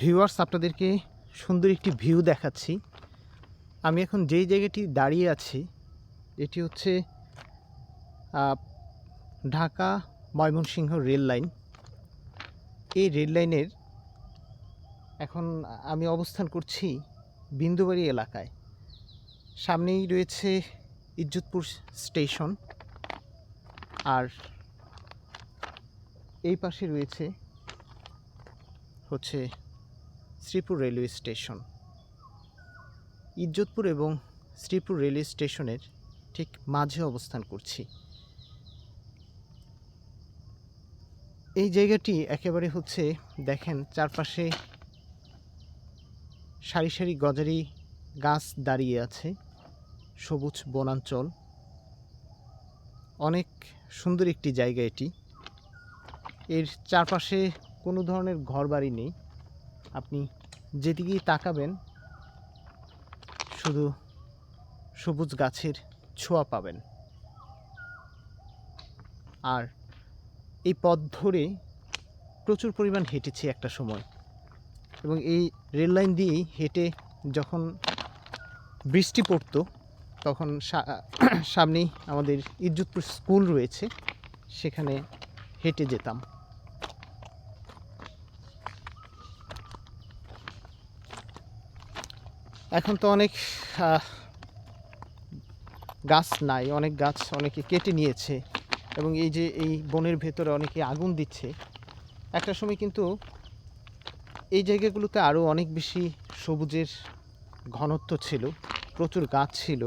Viewers, আপনাদেরকে সুন্দর একটি ভিউ দেখাচ্ছি। আমি এখন যেই জায়গাটি দাঁড়িয়ে আছি, এটি হচ্ছে ঢাকা ময়মনসিংহ রেল লাইন। এই রেল লাইনের এখন আমি অবস্থান করছি বিন্দুবাড়ি এলাকায়। সামনেই রয়েছে ইজ্জতপুর স্টেশন আর এই পাশে রয়েছে হচ্ছে শ্রীপুর রেলওয়ে স্টেশন। ইজ্জতপুর এবং শ্রীপুর রেলওয়ে স্টেশনের ঠিক মাঝে অবস্থান করছি। এই জায়গাটি একেবারে হচ্ছে, দেখেন, চারপাশে সারি সারি গজারি গাছ দাঁড়িয়ে আছে, সবুজ বনাঞ্চল। অনেক সুন্দর একটি জায়গা এটি। এর চারপাশে কোনো ধরনের ঘরবাড়ি নেই। আপনি যেদিকেই তাকাবেন, শুধু সবুজ গাছের ছোঁয়া পাবেন। আর এই পথ ধরে প্রচুর পরিমাণ হেঁটেছি একটা সময়। এবং এই রেল লাইন দিয়েই হেঁটে যখন বৃষ্টি পড়তো, তখন সামনেই আমাদের ইজ্জতপুর স্কুল রয়েছে, সেখানে হেঁটে যেতাম। এখন তো অনেক গাছ নাই, অনেক গাছ অনেকে কেটে নিয়েছে এবং এই যে এই বনের ভেতরে অনেকে আগুন দিচ্ছে। একটা সময় কিন্তু এই জায়গাগুলোতে আরও অনেক বেশি সবুজের ঘনত্ব ছিল, প্রচুর গাছ ছিল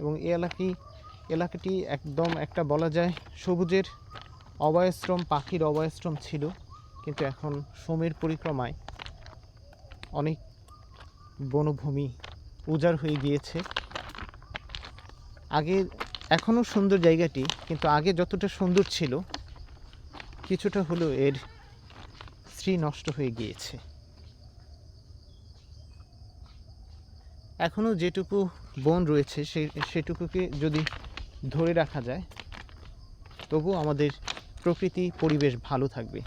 এবং এই এলাকি, এলাকাটি একদম একটা বলা যায় সবুজের অভয়াশ্রম, পাখির অভয়াশ্রম ছিল। কিন্তু এখন সময়ের পরিক্রমায় অনেক বনভূমি উজাড় হয়ে গিয়েছে। আগে এখনও সুন্দর জায়গাটি, কিন্তু আগে যতটা সুন্দর ছিল, কিছুটা হলেও এর শ্রী নষ্ট হয়ে গিয়েছে। এখনও যেটুকু বন রয়েছে, সে, সেটুকুকে যদি ধরে রাখা যায় তবু আমাদের প্রকৃতি, পরিবেশ ভালো থাকবে।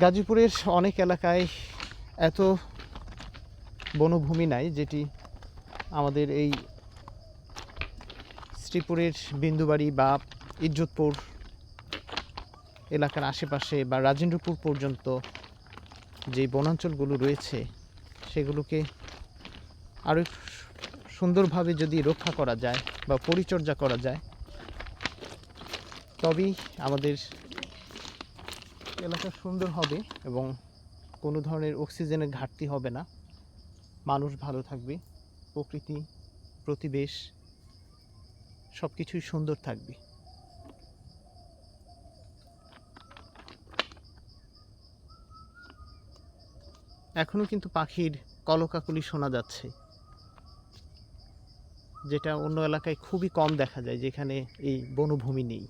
গাজীপুরের অনেক এলাকায় এত বনভূমি নাই, যেটি আমাদের এই শ্রীপুরের বিন্দুবাড়ি বা ইজ্জতপুর এলাকার আশেপাশে বা রাজেন্দ্রপুর পর্যন্ত যে বনাঞ্চলগুলো রয়েছে, সেগুলোকে আরও সুন্দরভাবে যদি রক্ষা করা যায় বা পরিচর্যা করা যায়, তবেই আমাদের এলাকা সুন্দর হবে এবং কোনো ধরনের অক্সিজেনের ঘাটতি হবে না। মানুষ ভালো থাকবে, প্রকৃতি, প্রতিবেশ সব কিছুই সুন্দর থাকবে। এখনও কিন্তু পাখির কলকাকলি শোনা যাচ্ছে, যেটা অন্য এলাকায় খুবই কম দেখা যায়, যেখানে এই বনভূমি নেই।